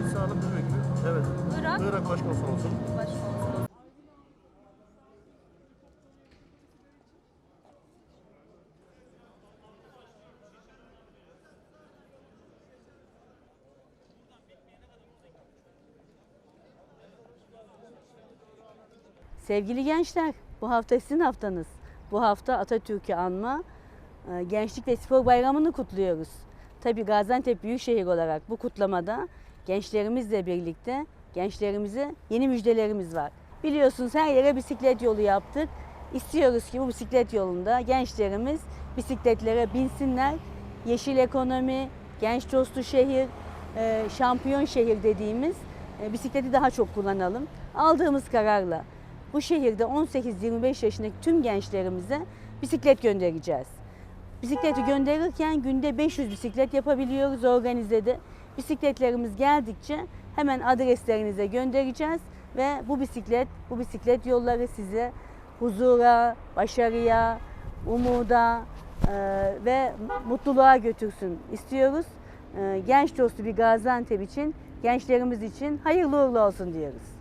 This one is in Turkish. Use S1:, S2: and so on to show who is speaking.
S1: İyi sağlık müvekkili. Evet.
S2: Irak
S1: Irak Başkonsolosu.
S2: Başkonsolosu.
S3: Sevgili gençler, bu hafta sizin haftanız. Bu hafta Atatürk'ü anma, e, Gençlik ve Spor Bayramı'nı kutluyoruz. Tabii Gaziantep Büyükşehir olarak bu kutlamada gençlerimizle birlikte gençlerimize yeni müjdelerimiz var. Biliyorsunuz her yere bisiklet yolu yaptık. İstiyoruz ki bu bisiklet yolunda gençlerimiz bisikletlere binsinler. Yeşil ekonomi, genç dostu şehir, e, şampiyon şehir dediğimiz e, bisikleti daha çok kullanalım. Aldığımız kararla bu şehirde 18-25 yaşındaki tüm gençlerimize bisiklet göndereceğiz. Bisikleti gönderirken günde 500 bisiklet yapabiliyoruz organizede. Bisikletlerimiz geldikçe hemen adreslerinize göndereceğiz ve bu bisiklet, bu bisiklet yolları size huzura, başarıya, umuda e, ve mutluluğa götürsün istiyoruz. E, genç dostu bir Gaziantep için, gençlerimiz için hayırlı uğurlu olsun diyoruz.